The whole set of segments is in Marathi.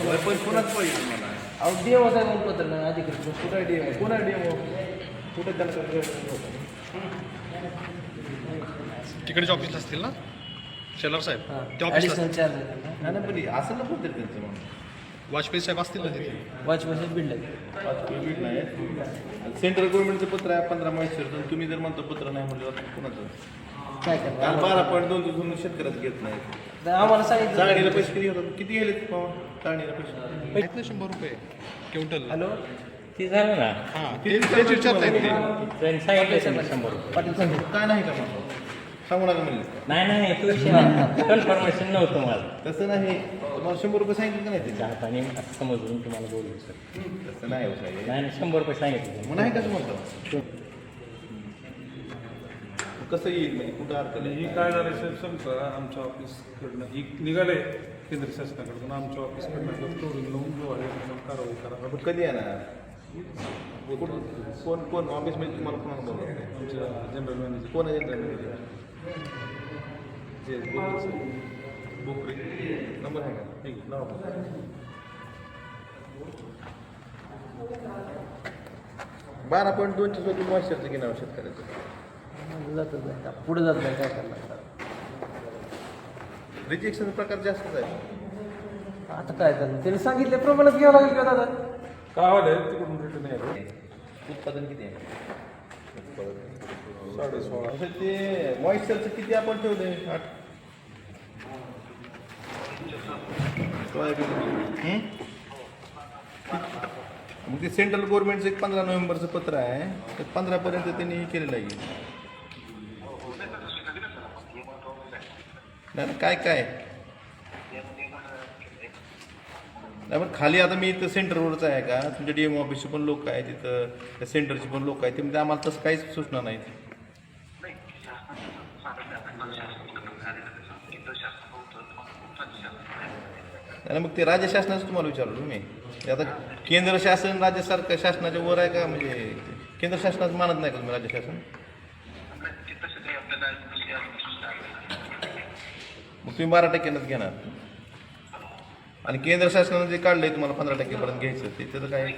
पण कोणाच पाहिजे तुम्हाला अहो देव होता म्हणतो तर ना अधिकृत कुठं आहे डीएमओ कोण आहे डीएमओ कुठं त्यांना तिकडच्या ऑफिसला असतील ना? शेलार साहेब हां. त्या ऑफिसला आहे त्यांना नाही पण असं ना कोणतरी त्यांचं म्हणून वाजपेयी साहेब असतील ना तिथे? वॉचमॅन बिल्ड आहे नाही सेंट्रल गव्हर्नमेंटचं पत्र आहे पंधरा माहिती तुम्ही जर म्हणतो पत्र नाही म्हटलं कुणाचं? काय काल करणार बारा पॉईंट दोन दिवसून शेतकऱ्याचं घेत नाही तर आम्हाला चाळणीला सांगितलं पैसे किती घेतात किती गेले चाळणीला पैसे? ना शंभर रुपये क्विंटल हॅलो? ते झालं ना. हां ते तेच विचारतायत ते. त्यांनी सांगितलं ना शंभर रुपये. पाटील सांगितलं काय नाही का म्हणतो सांगू नका म्हणले. नाही नाही तू कन्फर्मेशन नव्हतं मला. तसं नाही. तुम्हाला शंभर रुपये सांगितलं का नाही ते? हाताने असं समजून तुम्हाला बोलू सर. तसं नाही हो साहेब. नाही नाही शंभर रुपये सांगितले. मग नाही कसं म्हणतो कसं येईल? म्हणजे कुठं अडचण ही आहे? काय झालं साहेब समजा आमच्या ऑफिसकडनं ही निघाले केंद्र शासनाकडून आमच्या ऑफिसकडनं तोडून लावून जो आहे त्याच्यावर कारवाई करा. आपण कधी येणार? कुठं- कोण कोण ऑफिसमध्ये तुम्हाला कोणाला बोलवलं आमच्या जनरल मॅनेजर कोण आहे जनरल मॅनेजर जे बोलले साहेब. बोकरे. नंबर आहे का? हे घे, नाव. बारा पॉईंट दोनशे सोबत मॉइश्चरचं घेणार शेतकऱ्याचं. जात नाही पुढे जात नाही काय करणार? रिजेक्शन प्रकार जास्तच आहे. आता काय करणार त्यांनी सांगितले प्रमाणात घ्यावं लागेल का दादा? काय वाले तिकडून रिटर्न यायला उत्पादन किती आहे? उत्पादन साडे सोळा असं ते मॉइश्चरचं किती आपण आठ. हं? मग ते सेंट्रल गव्हर्नमेंटचं एक पंधरा नोव्हेंबरचं पत्र आहे. ते पंधरापर्यंत त्यांनी हे केलेलं आहे. नाही काय काय? नाही पण खाली आता मी इथं सेंटरवरच आहे का? तुमच्या डी एम ऑफिसचे पण लोक आहेत तिथं त्या सेंटरचे पण लोक आहेत. ते म्हणजे आम्हाला तसं काहीच सूचना नाही आणि मग ते राज्य शासनाचं तुम्हाला विचारलो मी ते आता केंद्र शासन राज्य सरकार शासनाच्या वर आहे का? म्हणजे केंद्र शासनाचं मानत नाही का तुम्ही राज्य शासन? मग तुम्ही बारा टक्क्यानंच घेणार. आणि केंद्र शासनानं जे काढलंय तुम्हाला पंधरा टक्केपर्यंत घ्यायचं ते त्याचं काय?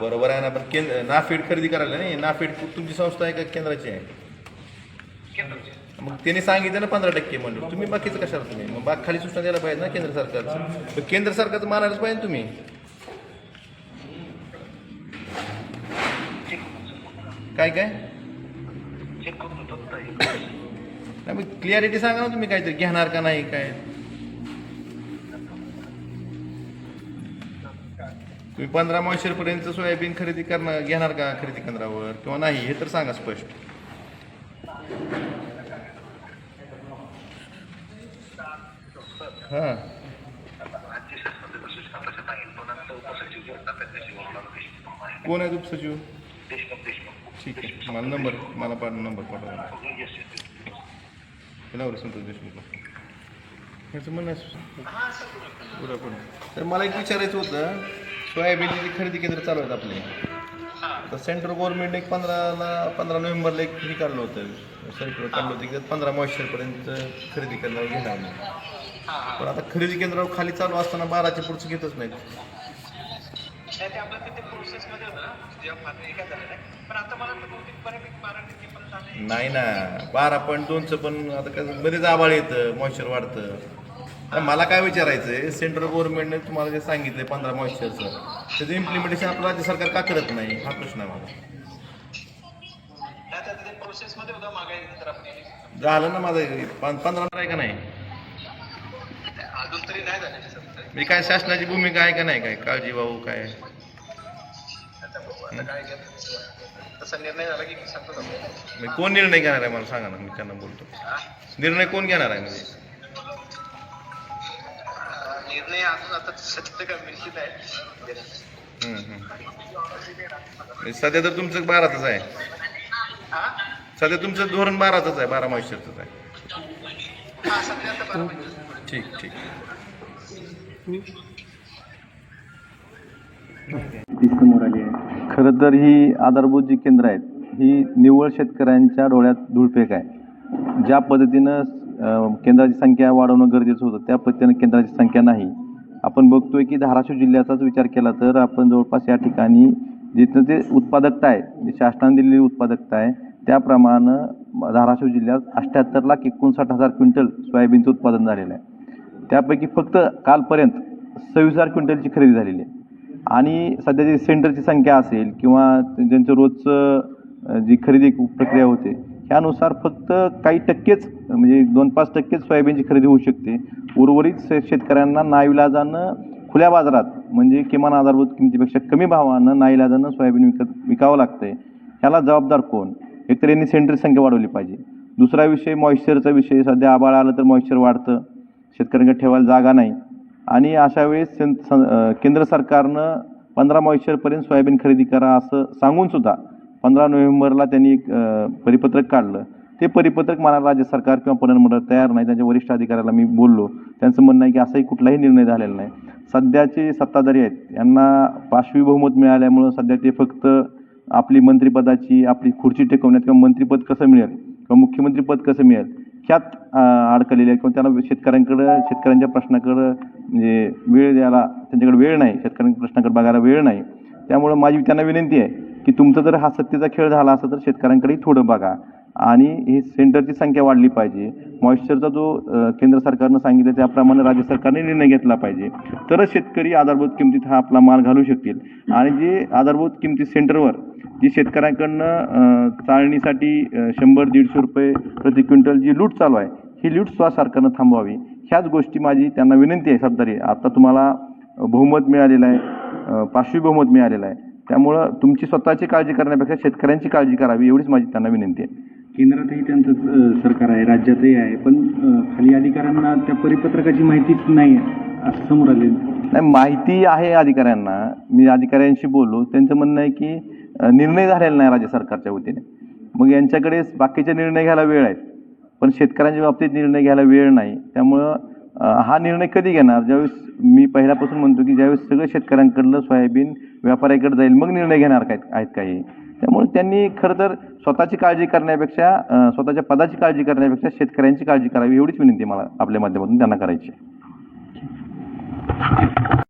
बरोबर आहे ना पण केंद्र नाफेड खरेदी करायला नाही नाफेड तुमची संस्था आहे का केंद्राची आहे? मग त्यांनी सांगितलं ना पंधरा टक्के म्हणून. तुम्ही बाकीचं कशाला तुम्ही? मग बाग खाली सूचना द्यायला पाहिजे ना केंद्र सरकारचं. तर केंद्र सरकारचं मानायलाच पाहिजे तुम्ही. काय काय? नाही मग क्लिअरिटी सांगा ना तुम्ही काहीतरी. घेणार का नाही काय? तुम्ही पंधरा पर्यंत सोयाबीन खरेदी करणार घेणार का खरेदी केंद्रावर? किंवा नाही हे तर सांगा स्पष्ट. हां. कोण आहे उपसचिव? ठीक आहे. मला नंबर मला पाठ नंबर पाठवा. कुणावर संतोष देशमुख ह्याचं म्हणणं पण तर मला एक विचारायचं होतं सोयाबीनची जी खरेदी केंद्र चालू आहेत आपले तर सेंट्रल गव्हर्नमेंट एक पंधराला पंधरा नोव्हेंबरला एक हे काढलं होतं सर्क्युलर काढलं होतं की त्यात पंधरा पर्यंत खरेदी केंद्रावर घेणार नाही पण आता खरेदी केंद्रावर खाली चालू असताना बाराच्या पुढचं घेतच नाहीत पण आता मला नाही ना. बारा पॉईंट दोनचं पण आता कसं बरेच आबाळ येतं मॉइश्चर वाढतं. आता मला काय विचारायचं आहे सेंट्रल गव्हर्नमेंटने तुम्हाला जे सांगितलं पंधरा मॉइश्चरचं त्याचं इम्प्लिमेंटेशन आपलं राज्य सरकार का करत नाही? हा प्रश्न आहे मला. झालं ना माझं पंधरा आहे का नाही? अजून तरी नाही झालं मी काय शासनाची भूमिका आहे का नाही? काय काळजी भाऊ काय तसा निर्णय झाला की सांगतो मी कोण निर्णय घेणार आहे मला सांगा ना मी त्यांना बोलतो. निर्णय कोण घेणार आहे म्हणजे? अं, निर्णय अजून आता सत्य का निश्चित आहे. हम्म, हम्म. म्हणजे सध्या तर तुमचं बारातच आहे. हा? सध्या तुमचं धोरण बारातच आहे बारा मॉइश्चरच आहे. हा सध्या आता बारा महिने ठीक ठीक. समोर आली आहे. खरं तर ही आधारभूत जी केंद्र आहेत ही निव्वळ शेतकऱ्यांच्या डोळ्यात धुळपेक आहे. ज्या पद्धतीनं केंद्राची संख्या वाढवणं गरजेचं होतं त्या पद्धतीनं केंद्राची संख्या नाही. आपण बघतोय की धाराशिव जिल्ह्याचाच विचार केला तर आपण जवळपास या ठिकाणी जिथं ते उत्पादकता आहे जी शासनाने दिलेली उत्पादकता आहे त्याप्रमाणे धाराशिव जिल्ह्यात अठ्ठ्याहत्तर लाख एकोणसाठ हजार क्विंटल सोयाबीनचं उत्पादन झालेलं आहे. त्यापैकी फक्त कालपर्यंत सव्वीस हजार क्विंटलची खरेदी झालेली आहे. आणि सध्याची सेंटरची संख्या असेल किंवा ज्यांचं रोजचं जी खरेदी प्रक्रिया होते त्यानुसार फक्त काही टक्केच म्हणजे दोन पाच टक्केच सोयाबीनची खरेदी होऊ शकते. उर्वरित शे- शेतकऱ्यांना नाईलाजानं खुल्या बाजारात म्हणजे किमान आधारभूत किमतीपेक्षा कमी भावानं नाईलाजानं सोयाबीन विकत विकावं लागतंय. ह्याला जबाबदार कोण? एकतर यांनी सेंटरची संख्या वाढवली पाहिजे. दुसरा विषय मॉइश्चरचा विषय. सध्या आबाळ आलं तर मॉइश्चर वाढतं. शेतकऱ्यांकडे ठेवायला जागा नाही. आणि अशा वेळेस केंद्र सरकारनं पंधरा मॉइश्चरपर्यंत सोयाबीन खरेदी करा असं सांगून सुद्धा पंधरा नोव्हेंबरला त्यांनी एक परिपत्रक काढलं. ते परिपत्रक मला राज्य सरकार किंवा पणनमंडळ तयार नाही. त्यांच्या वरिष्ठ अधिकाऱ्याला मी बोललो. त्यांचं म्हणणं आहे की असाही कुठलाही निर्णय झालेला नाही. सध्याचे सत्ताधारी आहेत यांना पाशवी बहुमत मिळाल्यामुळं सध्या ते फक्त आपली मंत्रिपदाची आपली खुर्ची टेकवण्यात किंवा मंत्रिपद कसं मिळेल किंवा मुख्यमंत्रीपद कसं मिळेल ह्यात अडकलेले किंवा त्याला शेतकऱ्यांकडं शेतकऱ्यांच्या प्रश्नाकडं म्हणजे वेळ द्यायला त्यांच्याकडे वेळ नाही शेतकऱ्यांच्या प्रश्नाकडे बघायला वेळ नाही. त्यामुळं माझी त्यांना विनंती आहे की तुमचा जर हा सत्तेचा खेळ झाला असं तर शेतकऱ्यांकडेही थोडं बघा. आणि ही सेंटरची संख्या वाढली पाहिजे. मॉइश्चरचा जो केंद्र सरकारनं सांगितलं त्याप्रमाणे राज्य सरकारने निर्णय घेतला पाहिजे. तरच शेतकरी आधारभूत किमतीत हा आपला माल घालू शकतील. आणि जे आधारभूत किमती सेंटरवर जी शेतकऱ्यांकडनं चाळणीसाठी शंभर दीडशे रुपये प्रति क्विंटल जी लूट चालू आहे ही लूट स्वा सरकारनं थांबवावी. ह्याच गोष्टी माझी त्यांना विनंती आहे सरदारी आता तुम्हाला बहुमत मिळालेलं आहे अं, पाचवी बहुमत मिळालेलं आहे. त्यामुळं तुमची स्वतःची काळजी करण्यापेक्षा शेतकऱ्यांची काळजी करावी एवढीच माझी त्यांना विनंती आहे. केंद्रातही त्यांचं सरकार आहे राज्यातही आहे पण खाली अधिकाऱ्यांना त्या परिपत्रकाची माहितीच नाही असं समोर आले नाही माहिती आहे अधिकाऱ्यांना. मी अधिकाऱ्यांशी बोललो. त्यांचं म्हणणं आहे की निर्णय झालेला नाही राज्य सरकारच्या वतीने. मग यांच्याकडे बाकीचे निर्णय घ्यायला वेळ आहेत पण शेतकऱ्यांच्या बाबतीत निर्णय घ्यायला वेळ नाही. त्यामुळं हा निर्णय कधी घेणार? ज्यावेळेस मी पहिल्यापासून म्हणतो की ज्यावेळेस सगळं शेतकऱ्यांकडलं सोयाबीन व्यापाऱ्याकडे जाईल मग निर्णय घेणार काय आहेत काही. त्यामुळे त्यांनी खरं तर स्वतःची काळजी करण्यापेक्षा स्वतःच्या पदाची काळजी करण्यापेक्षा शेतकऱ्यांची काळजी करावी एवढीच विनंती मला आपल्या माध्यमातून त्यांना करायची